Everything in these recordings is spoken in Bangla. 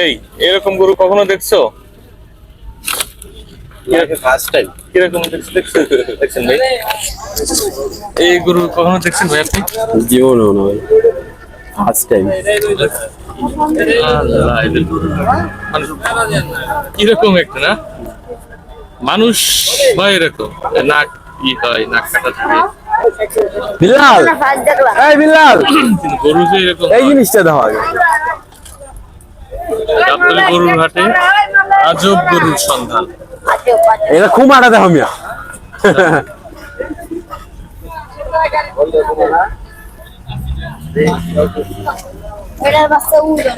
এই এরকম গরু কখনো দেখছ? কীরকম দেখছেন ভাই? এই গরু কখনো দেখছেন ভাই আপনি? জীবন ভাই। ফার্স্ট টাইম কীরকম একটা না? মানুষ হয় এরকম? নাক ই হয় নাক কাটা থাকে। বিল্লাল এই বিল্লাল কিন্তু গরু যে এরকম এই জিনিসটা দেখো আগে। গাবতলী গরুর হাটে আজব গরুর সন্ধান। এটা খুব আটা দেখো মিয়া।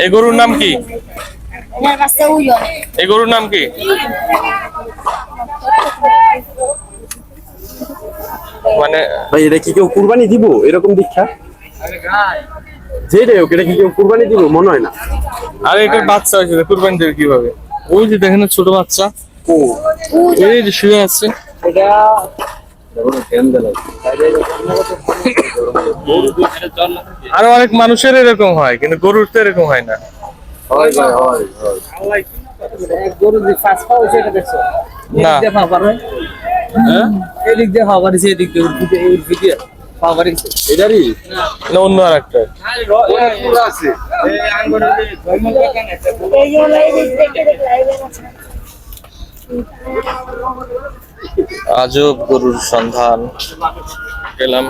এই গরুর নাম কি? এই গরুর নাম কি? মানে ভাই এটা কি কেউ কুরবানি দিব? এরকম দীক্ষা? যেটাই হোক এটা কি কেউ কুরবানি দিব? মনে হয় না। আর এটার বাচ্চা হয়েছে কুরবানি দেবে কীভাবে? ওই যে দেখেন না ছোট বাচ্চা। এই যে শুয়ে আছে। আরও অনেক মানুষের এরকম হয় কিন্তু গরুর তো এরকম হয় না। গরু যে ফাঁস পাওয়া হয়েছে দেখছ? না এদিক দিয়ে পাওয়া পারে হ্যাঁ? এদিক দিয়ে খাবার দিছে এদিক দিয়ে এটারই? না অন্য আর একটা আছে আজব গরুর সন্ধান। পেলাম।